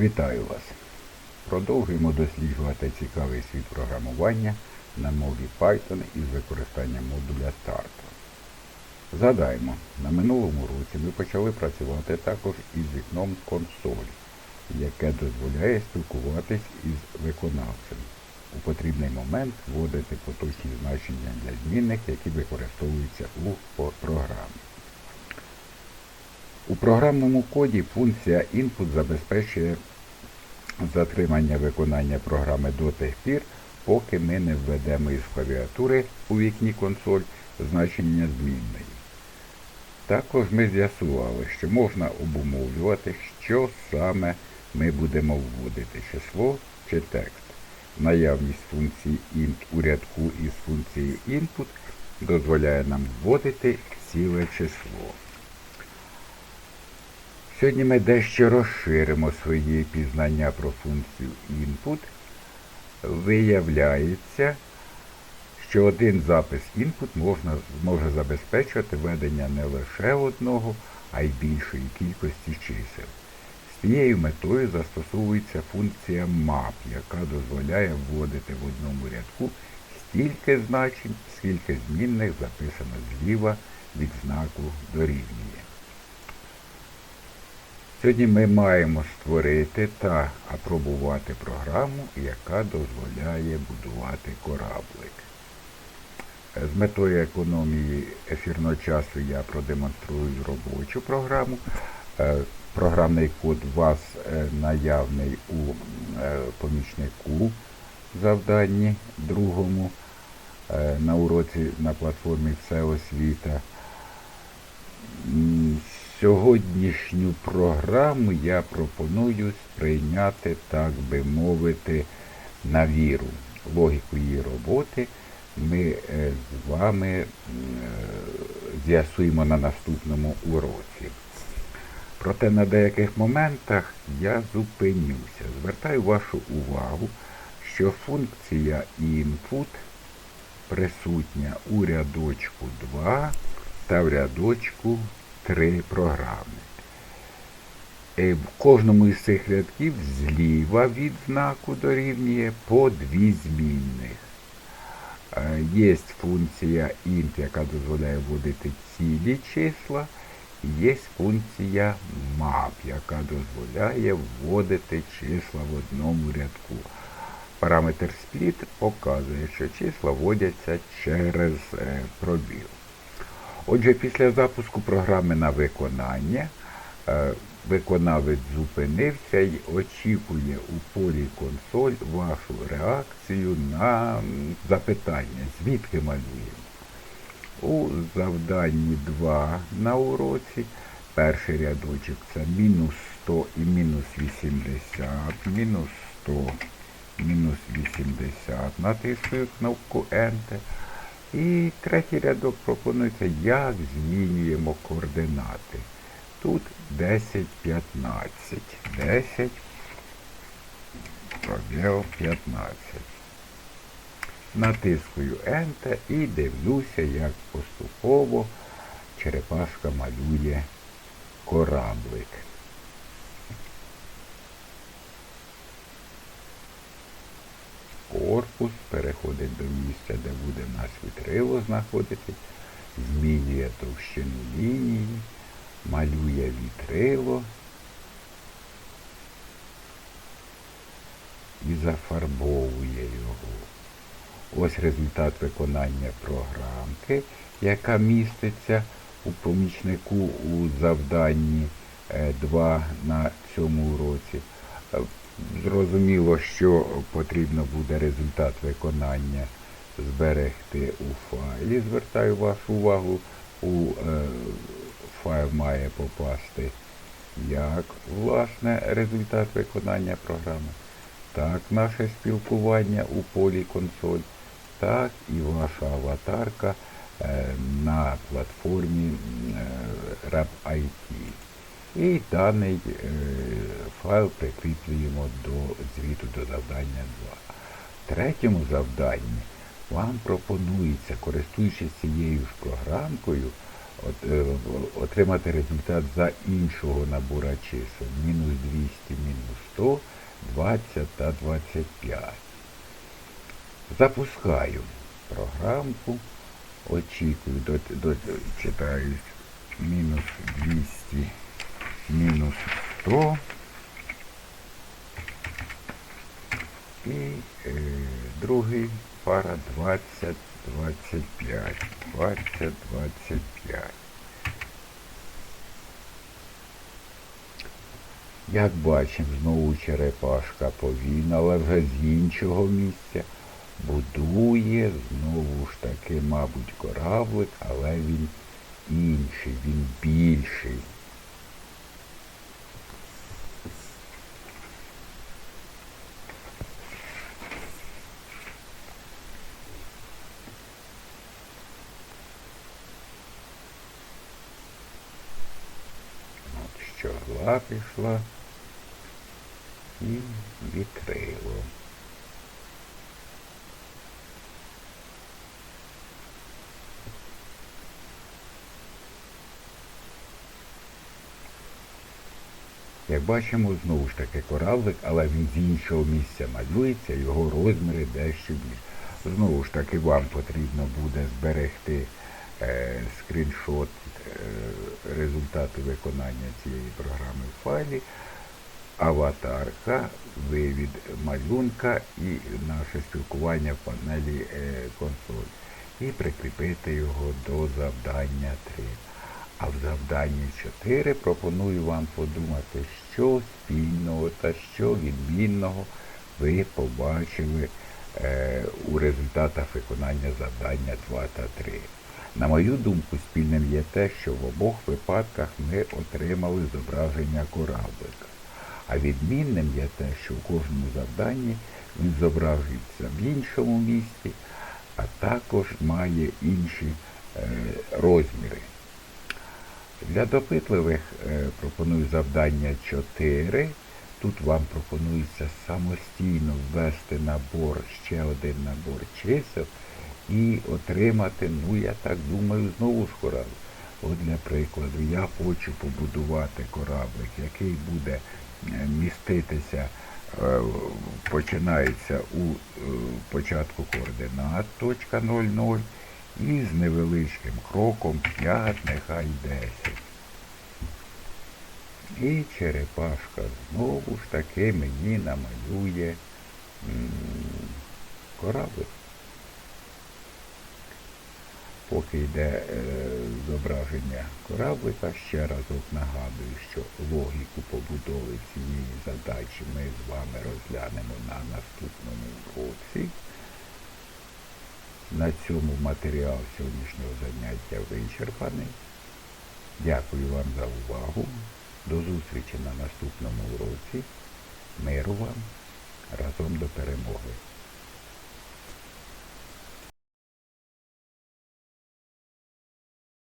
Вітаю вас! Продовжуємо досліджувати цікавий світ програмування на мові Python із використанням модуля Start. Згадаємо, на минулому році ми почали працювати також із вікном консоль, яке дозволяє спілкуватись із виконавцем. У потрібний момент вводити поточні значення для змінних, які використовуються у програмі. У програмному коді функція input забезпечує затримання виконання програми до тих пір, поки ми не введемо із клавіатури у вікні консоль значення змінної. Також ми з'ясували, що можна обумовлювати, що саме ми будемо вводити число чи текст. Наявність функції int у рядку із функцією input дозволяє нам вводити ціле число. Сьогодні ми дещо розширимо свої пізнання про функцію input. Виявляється, що один запис input можна, може забезпечувати ведення не лише одного, а й більшої кількості чисел. З цією метою застосовується функція map, яка дозволяє вводити в одному рядку стільки значень, скільки змінних записано зліва від знаку дорівнює. Сьогодні ми маємо створити та апробувати програму, яка дозволяє будувати кораблик. З метою економії ефірного часу я продемонструю робочу програму. Програмний код у вас наявний у помічнику завданні другому на уроці на платформі Все освіта. Сьогоднішню програму я пропоную сприйняти, так би мовити, на віру. Логіку її роботи ми з вами з'ясуємо на наступному уроці. Проте на деяких моментах я зупинюся. Звертаю вашу увагу, що функція input присутня у рядочку 2 та в рядочку 3 програми. В кожному із цих рядків зліва від знаку дорівнює по дві змінних. Є функція int, яка дозволяє вводити цілі числа. Є функція map, яка дозволяє вводити числа в одному рядку. Параметр split показує, що числа вводяться через пробіл. Отже, після запуску програми на виконання виконавець зупинився і очікує у полі консоль вашу реакцію на запитання, звідки малюємо. У завданні 2 на уроці перший рядочок це мінус 100 і мінус 80, мінус 100, мінус 80, натискую кнопку Enter. І третій рядок пропонується, як змінюємо координати. Тут 10, 15. 10, пробіл 15. Натискую Enter і дивлюся, як поступово черепашка малює кораблик. Корпус переходить до місця, де буде нас вітрило знаходитись, змінює товщину лінії, малює вітрило і зафарбовує його. Ось результат виконання програмки, яка міститься у помічнику у завданні 2 на цьому уроці. Зрозуміло, що потрібно буде результат виконання зберегти у файлі. Звертаю вашу увагу, у е, файл має попасти як власне результат виконання програми, так наше спілкування у полі консоль, так і ваша аватарка е, на платформі е, RapIT. І даний е, файл прикріплюємо до звіту до завдання 2. В третьому завданні вам пропонується, користуючись цією ж програмкою, е, отримати результат за іншого набора чисел. Мінус 200, мінус 100, 20 та 25. Запускаю програмку. Очікую, до, до, читаю мінус 200, мінус 100. І е, другий пара 20, 25. 20, 25. Як бачимо, знову черепашка повільна, але вже з іншого місця. Будує знову ж таки, мабуть, кораблик, але він інший, він більший. Щогла пішла і вітрило. Як бачимо, знову ж таки кораблик, але він з іншого місця малюється, його розміри дещо більше. Знову ж таки, вам потрібно буде зберегти скріншот е, результату виконання цієї програми в файлі, аватарка, вивід малюнка і наше спілкування в панелі е, консоль. І прикріпити його до завдання 3. А в завданні 4 пропоную вам подумати, що спільного та що відмінного ви побачили е, у результатах виконання завдання 2 та 3. На мою думку, спільним є те, що в обох випадках ми отримали зображення кораблика. А відмінним є те, що в кожному завданні він зображується в іншому місці, а також має інші е, розміри. Для допитливих е, пропоную завдання 4. Тут вам пропонується самостійно ввести набор, ще один набор чисел і отримати, ну я так думаю, знову ж кораблик. От для прикладу, я хочу побудувати кораблик, який буде е, міститися, е, починається у е, початку координат точка 00 і з невеличким кроком 5, нехай 10. І черепашка знову ж таки мені намалює кораблик. Поки йде е, зображення кораблика, ще разок нагадую, що логіку побудови цієї задачі ми з вами розглянемо на наступному уроці. На цьому матеріал сьогоднішнього заняття вичерпаний. Дякую вам за увагу. До зустрічі на наступному уроці. Миру вам разом до перемоги.